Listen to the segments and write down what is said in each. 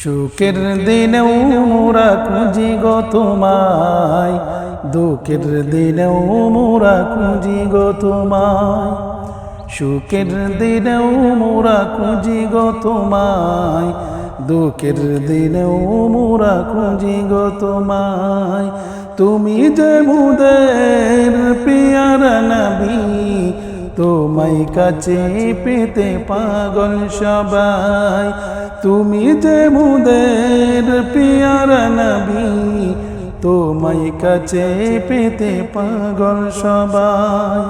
সুখের দিনেও মোরা খুঁজি গো তোমায়, দুঃখের দিনেও মোরা খুঁজি গো তোমায়। সুখের দিনেও মোরা খুঁজি গো তোমায়, দুঃখের দিনেও মোরা খুঁজি গো তোমায়। তুমি যে মুদের পিয়ার নবী তোমায় কাছে পেতে পাগল সবাই। তুমি যে মুদের পিয়ার নবী, তোমায় কাছে পেতে পাগল সবাই।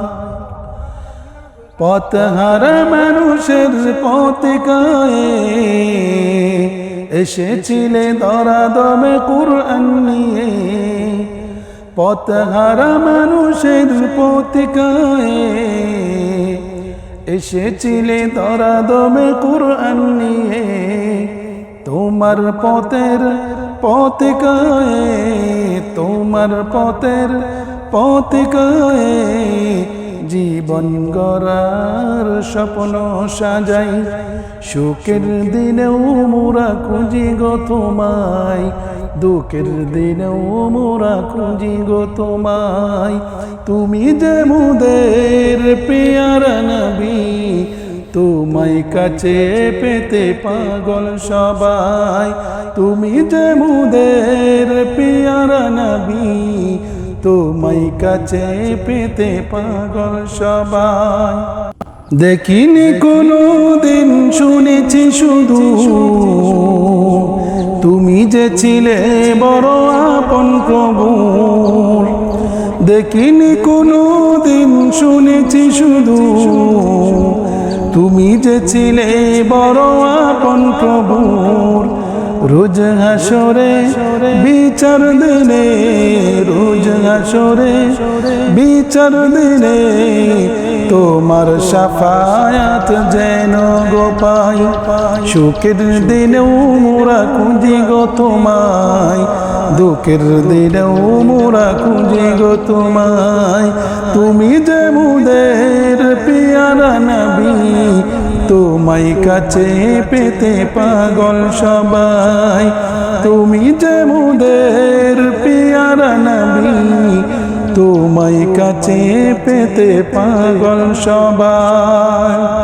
পথ হারা মানুষের পথে গায়ে এসেছিলে দরা দমে কুরআন নিয়ে। পথ হারা মানুষের পথিকায় এসেছিলে দরা দমে কুরআন নিয়ে। তোমার পথের পথিকায় তোমার পথের পথে গায়ে জীবন গড়ার স্বপ্ন সাজাই। সুখের দিনেও মোরা খুঁজি গো তোমায়। দুঃখের দিনেও মোরা খুঁজি গো তোমায়। তুমি যে মুদের পেয়ার নবী, তোমায় কাছে পেতে পাগল সবাই। তুমি যে মুদের পেয়ার নবী তোমায় কাছে পেতে পাগল সবাই। দেখিনি কোনো দিন শুনেছি শুধু। তুমি যে ছিলে বড় আপন প্রভুর দেখিনি কোনো দিন শুনেছি শুধু। তুমি যে ছিলে বড় আপন প্রভুর রোজ হাসরে, বিচার দিনে রোজ হাসরে, বিচার দিনে তোমার সাফায়াত যেন গোপাই সুখের দিনেও মোরা খুঁজি গো তোমায়, দুঃখের দিনেও মোরা খুঁজি গো তোমায়। তুমি যে মুদের পিয়ারা নবী তোমায় কাছে পেতে পাগল সবাই। তুমি যে মুদের পিয়ারা নবী, তোমায় কাছে পেতে পাগল সবাই।